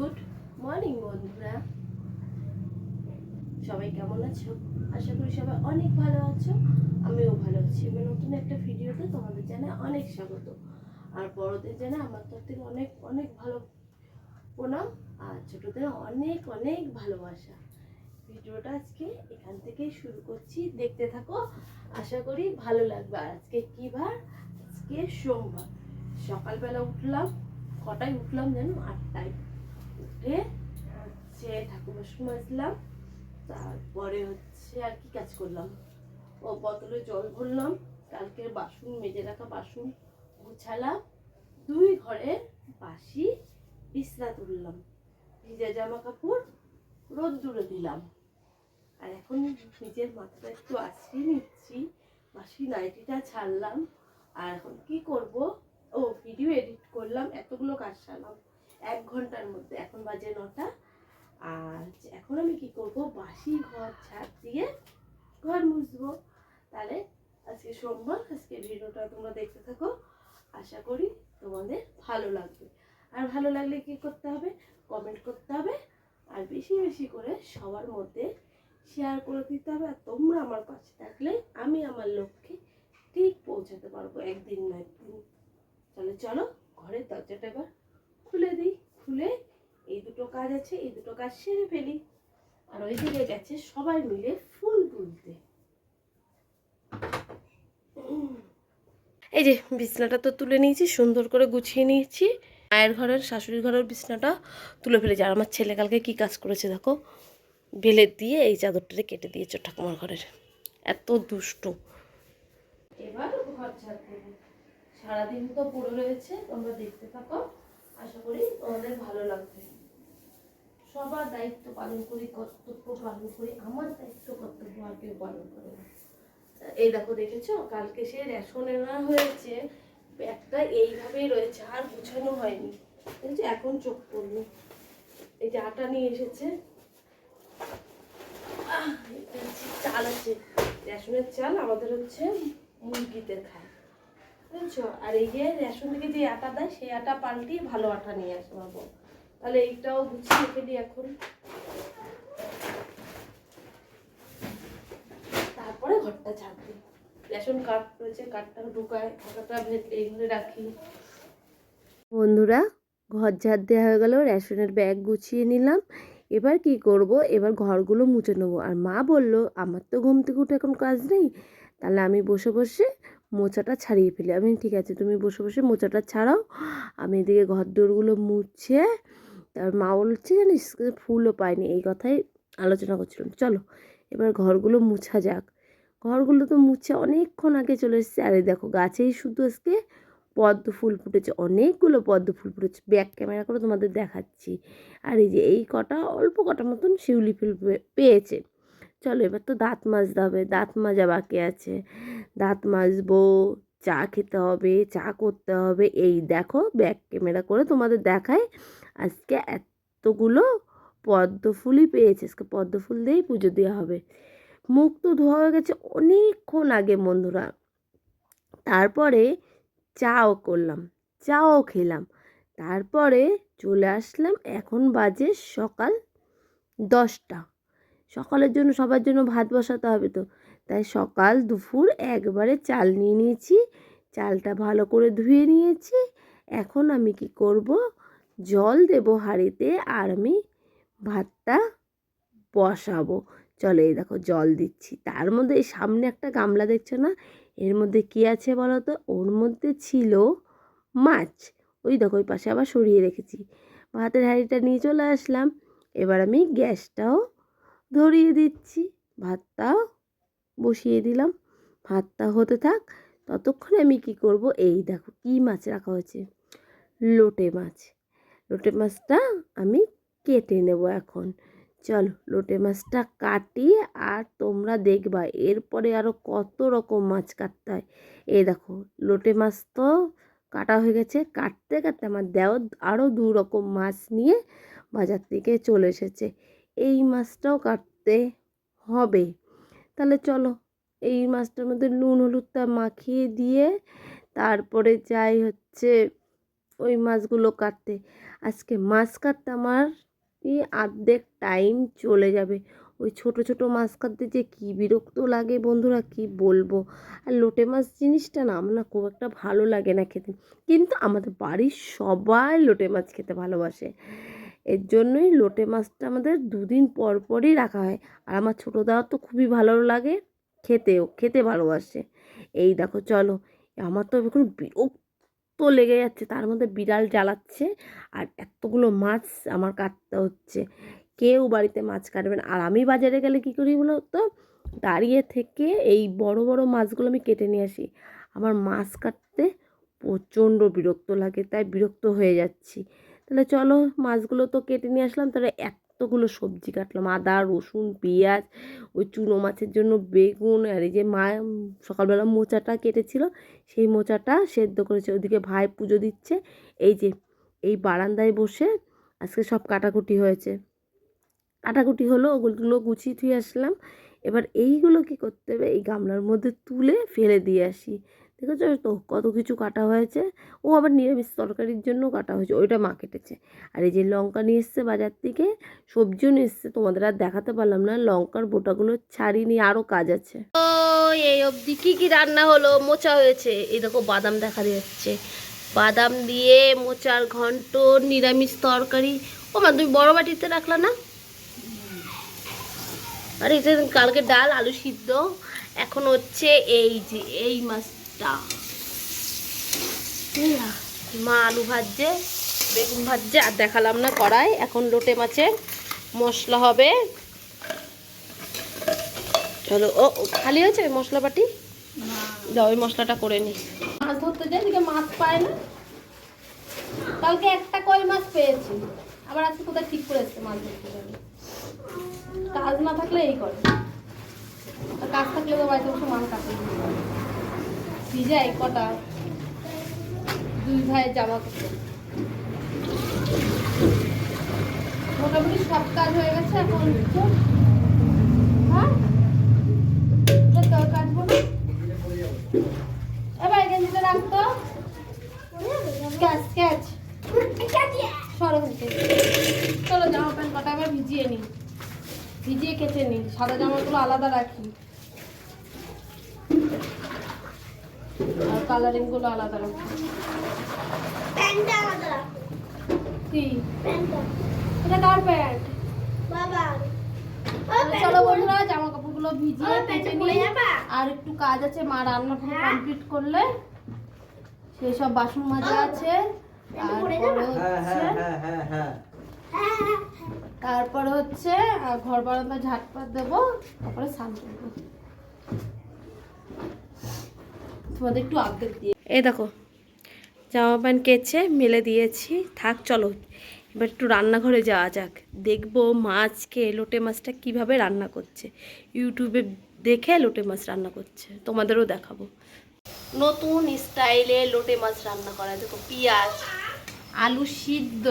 Good morning বন্ধুরা। সবাই কেমন আছো? আশা করি সবাই অনেক ভালো আছো, আমিও ভালো আছি। এবার নতুন একটা ভিডিওতে তোমাদের জানাই অনেক স্বাগত। আর বড়দের জানাই আমার তরফ থেকে অনেক অনেক ভালো প্রণাম আর ছোটদের অনেক অনেক ভালোবাসা। ভিডিওটা আজকে এখান থেকেই শুরু করছি। দেখতে থাকো, আশা করি ভালো লাগবে। আর আজকে কী বার? আজকে সোমবার। সকালবেলা উঠলাম, কটায় উঠলাম জানো? আটটায়। উঠে হচ্ছে ঠাকুর বাসন মাজলাম তারপরে হচ্ছে আর কি কাজ করলাম। ও বোতলে জল ভরলাম কালকের বাসন, মেজে রাখা বাসন গুছালাম, দুই ঘরে বাসি, বিছনা তুললাম। ভিজা জামা কাপড় রোদ্দুরে দিলাম। আর এখন নিজের মাথাটা একটু আছড়িয়ে নিচ্ছি, বাসি নাইটিটা ছাড়লাম। আর এখন কি করব? ও ভিডিও এডিট করলাম, এতগুলো কাজ সারলাম। এক ঘণ্টার মধ্যে। এখন বাজে নটা। আর এখন আমি কি করব? বাসি ঘর ছাড় দিয়ে ঘর মুছবো। তাহলে আজকে সোমবার, আজকে ভিডিওটা তোমরা দেখতে থাকো। আশা করি তোমাদের ভালো লাগবে। আর ভালো লাগলে কি করতে হবে? কমেন্ট করতে হবে। আর বেশি বেশি করে সবার মধ্যে শেয়ার করে দিতে হবে। আর তোমরা আমার পাশে থাকলে আমি আমার লক্ষ্যে ঠিক পৌঁছাতে পারব। একদিন না একদিন। তাহলে চলো ঘরের দরজাটা এবার খুলে দিই। খুলে এই দুটো কাজ আছে এই দুটো কাজ সেরে ফেলি। আর ওই দিকে গেছে সবাই মিলে ফুল তুলতে। এই যে বিছনাটা তো তুলে নিয়েছি সুন্দর করে গুছিয়ে নিয়েছি। মায়ের ঘরের শাশুড়ির ঘরের বিছনাটা তুলে ফেলেছি। আর আমার ছেলে কালকে কী কাজ করেছে দেখো? বেলে দিয়ে এই চাদরটারে কেটে দিয়েছে ঠাকুমার ঘরের। এত দুষ্ট। এবার ঘর সারাদিন তো পড়ে রয়েছে তোমরা দেখতে থাকো। আশা করি তোমাদের ভালো লাগবে। সবার দায়িত্ব পালন করি, কর্তব্য পালন করি, আমার দায়িত্ব, কর্তব্য আর কেউ পালন করে না। এই দেখো, দেখেছ? কালকে সে রেশন এনা হয়েছে। ব্যাগটা এইভাবেই রয়েছে, আর গুছানো হয়নি। দেখেছ? এখন চোখ পড়ল। এই যে আটা নিয়ে এসেছে। চাল আছে। রেশনের চাল, আমাদের হচ্ছে মুরগিতে খায়। বুঝছ? আর এই যে রেশন থেকে যে আটা দেয়, সেই আটা পাল্টিয়ে ভালো আটা নিয়ে আসে আমার বউ তাহলে এইটাও গুছিয়ে ফেলি এখন। তারপরে ঘরটা ঝাড় দিই রেশন কার্ড রয়েছে, কার্ডটা ঢুকায় টাকাটা এই রাখি। বন্ধুরা, ঘর ঝাড় দেওয়া হয়ে গেল, রেশনের ব্যাগ গুছিয়ে নিলাম। এবার কি করব? এবার ঘরগুলো মুছে নেব। আর মা বলল, আমার তো ঘুম থেকে উঠে এখন কাজ নেই। তাহলে আমি বসে বসে মোচাটা ছাড়িয়ে ফেলি। আমি ঠিক আছে, তুমি বসে বসে মোচাটা ছাড়াও। আমি এদিকে ঘর দৌড়গুলো মুছে, তার মা বলছে, জানিস ফুলও পাইনি। এই কথাই আলোচনা করছিলাম। চলো, এবার ঘরগুলো মুছা যাক। ঘরগুলো তো মুছে অনেকক্ষণ আগে চলে এসেছে। আরে দেখো, গাছেই শুধু আজকে পদ্ম ফুল ফুটেছে, অনেকগুলো পদ্ম ফুল ফুটেছে। ব্যাক ক্যামেরা করে তোমাদের দেখাচ্ছি। আর এই যে এই কটা, অল্প কটা মতন শিউলি ফুল পেয়েছে। চলো এবার তো দাঁত মাজতে হবে, দাঁত মাজা বাকি আছে। দাঁত মাজবো, চা খেতে হবে, চা করতে হবে। এই দেখো ব্যাক ক্যামেরা করে তোমাদের দেখায় আজকে এতগুলো পদ্ম ফুলই পেয়েছে, আজকে পদ্ম ফুল দিয়েই পুজো দেওয়া হবে। মুখ তো ধোয়া হয়ে গেছে অনেকক্ষণ আগে বন্ধুরা। তারপরে চাও করলাম, চাও খেলাম। তারপরে চলে আসলাম এখন বাজে সকাল দশটা। সকালের জন্য সবার জন্য ভাত বসাতে হবে তো। তাই সকাল, দুপুর একবারে চাল নিয়ে নিয়েছি। চালটা ভালো করে ধুয়ে নিয়েছি। এখন আমি কি করব? জল দেব হাঁড়িতে আর আমি ভাতটা বসাবো। চলো এই দেখো জল দিচ্ছি। তার মধ্যে এই সামনে একটা গামলা দেখছ না? এর মধ্যে কী আছে বলো তো ওর মধ্যে ছিল মাছ। ওই দেখো ওই পাশে আবার সরিয়ে রেখেছি। ভাতের হাঁড়িটা নিয়ে চলে আসলাম। এবার আমি গ্যাসটাও ধরিয়ে দিচ্ছি। ভাতটাও বসিয়ে দিলাম। ভাতটা হতে থাক, ততক্ষণে আমি কি করব? এই দেখো কী মাছ রাখা হয়েছে। লোটে মাছ। লোটে মাছটা আমি কেটে নেব এখন। চলো, লোটে মাছটা কাটি আর তোমরা দেখবা, এরপরে আরও কত রকম মাছ কাটতে হয়। এই দেখো, লোটে মাছ তো কাটা হয়ে গেছে। কাটতে কাটতে আমার দেও আরও দু রকম মাছ নিয়ে বাজার থেকে চলে এসেছে। এই মাছটাও কাটতে হবে। তাহলে চলো, এই মাছটার মধ্যে নুন, হলুদটা মাখিয়ে দিয়ে তারপরে যাই হচ্ছে ওই মাছগুলো কাটতে। আজকে মাছ কাটতে আমার এই আর্ধেক টাইম চলে যাবে। ওই ছোট ছোট মাছ কাটতে যে কী বিরক্ত লাগে বন্ধুরা, কি বলব? আর লোটে মাছ জিনিসটা না আমার খুব একটা ভালো লাগে না খেতে। কিন্তু আমাদের বাড়ির সবাই লোটে মাছ খেতে ভালোবাসে। এর জন্যই লোটে মাছটা আমাদের দুদিন পর পরই রাখা হয়। আর আমার ছোটো দাওয়ার তো খুবই ভালো লাগে খেতেও, খেতে ভালোবাসে। এই দেখো, চলো, আমার তো এখন বিরক্ত লেগে যাচ্ছে, তার মধ্যে বিড়াল জ্বালাচ্ছে আর এতগুলো মাছ আমার কাটতে হচ্ছে। কেউ বাড়িতে মাছ কাটবে না। আর আমি বাজারে গেলে কী করি বলো তো দাঁড়িয়ে থেকে এই বড় বড় মাছগুলো আমি কেটে নিয়ে আসি। আমার মাছ কাটতে প্রচণ্ড বিরক্ত লাগে, তাই বিরক্ত হয়ে যাচ্ছি। তাহলে চলো মাছগুলো তো কেটে নিয়ে আসলাম, তাহলে এতগুলো সবজি কাটলাম। আদা, রসুন, পেঁয়াজ, ওই চুনো মাছের জন্য বেগুন, আর এই যে মা সকালবেলা মোচাটা কেটেছিল, সেই মোচাটা সেদ্ধ করেছে। ওদিকে ভাই পুজো দিচ্ছে। এই যে, এই বারান্দায় বসে আজকে সব কাটাকুটি হয়েছে। কাটাকুটি হলো, ওগুলো গুছিয়ে থুয়ে আসলাম। এবার এইগুলো কি করতে হবে? এই গামলার মধ্যে তুলে ফেলে দিয়ে আসি। দেখেছ? তো কত কিছু কাটা হয়েছে। ও আবার নিরামিষ তরকারির জন্য কাটা হয়েছে। ওইটা মা কেটেছে। আর এই যে লঙ্কা নিয়ে এসছে বাজার থেকে, সবজিও নিয়ে এসছে, তোমাদের আর দেখাতে পারলাম না। লঙ্কার বোটাগুলো ছাড়িয়ে নিয়ে আরও কাজ আছে। ও এই অবধি কী কী রান্না হলো? মোচা হয়েছে। এই দেখো, বাদাম দেখা যাচ্ছে। বাদাম দিয়ে মোচার ঘন্ট, নিরামিষ তরকারি। ও মা, তুমি বড় বাটিতে রাখলা না? আর, এটা কালকে ডাল, আলু সিদ্ধ। এখন হচ্ছে এই যে, এই মাছটা ইয়া, মা আলু ভাজছে বেগুন ভাজছে আর দেখালাম না কড়াই। এখন লোটে মাছের মশলা হবে। চলো ও খালি হয়েছে মশলা বাটি দাও ওই মশলাটা করে নি। মাছ ধরতে যাই এদিকে মাছ পায় না। কালকে একটা কই মাছ পেয়েছি। আবার আজকে কোথায় ঠিক করে এসছে মাছ ধরতে যাবে কাজ না থাকলে এই করে। কাজ থাকলে তো বাড়িতে বসে মাছ কাটে ভিজাই কটা। দুই ভাইয়ের জামা মোটামুটি সব কাজ হয়ে গেছে এখন। হ্যাঁ? এবার চলো জামা প্যান্ট কটা, এবার ভিজিয়ে নিই ভিজিয়ে কেচে নিই সাদা জামাগুলো আলাদা রাখি। কালারিংগুলো আলাদা রাখি। কি? এটা কার প্যান্ট? চলো বন্ধুরা জামা কাপড়গুলো ভিজিয়ে আর একটু কাজ আছে মা রান্না কমপ্লিট করলে। সেই সব বাসন মাজা আছে। তারপরে হচ্ছে ঘর বারান্দা ঝাটপাট দেবো তারপরে স্নান করব। তোমাদের একটু আপডেট দিয়ে এই দেখো জামা প্যান্ট কেচে মেলে দিয়েছি। থাক চলো এবার একটু রান্নাঘরে যাওয়া যাক। দেখব মাছকে লোটে মাছটা কীভাবে রান্না করছে। ইউটিউবে দেখে লোটে মাছ রান্না করছে তোমাদেরও দেখাবো। নতুন স্টাইলে লোটে মাছ রান্না করা দেখো পেঁয়াজ আলু সিদ্ধ।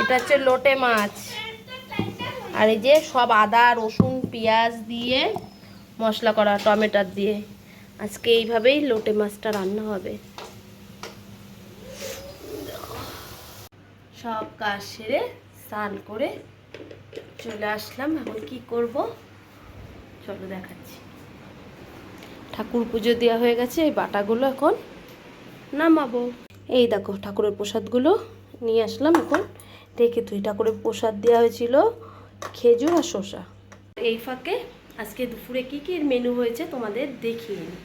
এটা হচ্ছে লোটে মাছ। আর এই যে সব আদা রসুন পেঁয়াজ দিয়ে মশলা করা টমেটোর দিয়ে। আজকে এইভাবেই লোটে মাছটা রান্না হবে। সব কাজ সেরে স্নান করে চলে আসলাম। এখন কি করব? চলো দেখাচ্ছি। ঠাকুর পুজো দেওয়া হয়ে গেছে, এই বাটাগুলো এখন নামাবো। এই দেখো ঠাকুরের প্রসাদগুলো নিয়ে আসলাম এখন। রেখে তুই, ঠাকুরের প্রসাদ দেওয়া হয়েছিল খেজুর আর শসা। এই ফাঁকে আজকে দুপুরে কী কী মেনু হয়েছে তোমাদের দেখিয়ে নিই।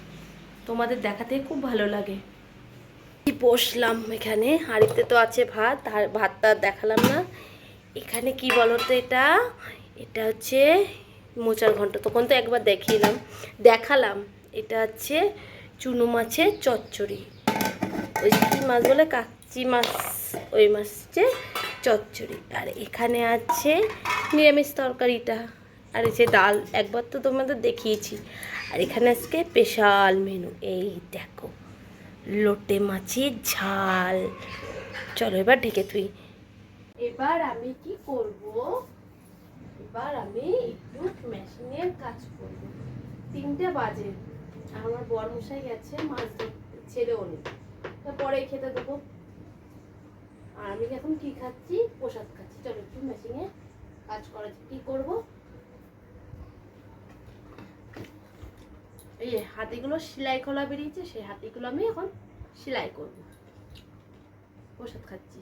তোমাদের দেখাতে খুব ভালো লাগে। কি বসলাম এখানে? হাঁড়িতে তো আছে ভাত ভাতটা দেখালাম না। এখানে কি বলো তো এটা? এটা হচ্ছে মোচার ঘন্ট। তখন তো একবার দেখিলাম। দেখালাম। এটা হচ্ছে চুনো মাছের চচ্চড়ি। ওই কী মাছ বলে? কাচ্চি মাছ, ওই মাছ হচ্ছে চচ্চড়ি। আর এখানে আছে নিরামিষ তরকারিটা। আর এই যে ডাল একবার তো তোমাদের দেখিয়েছি। আর এখানে আজকে স্পেশাল মেনু। এই দেখো, লোটে মাছের ঝাল। চলো এবার ঢেকে তুই। এবার আমি কি করব? এবার আমি একটু মেশিনের কাজ করব। তিনটে বাজে। আমার বর মশাই গেছে, মাছ ধরতে ছেলেও নেই। পরে খেতে দেবো। আর আমি এখন কি খাচ্ছি? প্রসাদ খাচ্ছি। চলো একটু মেশিনে কাজ করা। কি করব? এই হাতিগুলো সেলাই খোলা বেরিয়েছে সেই হাতিগুলো আমি এখন সেলাই করব। প্রসাদ খাচ্ছি।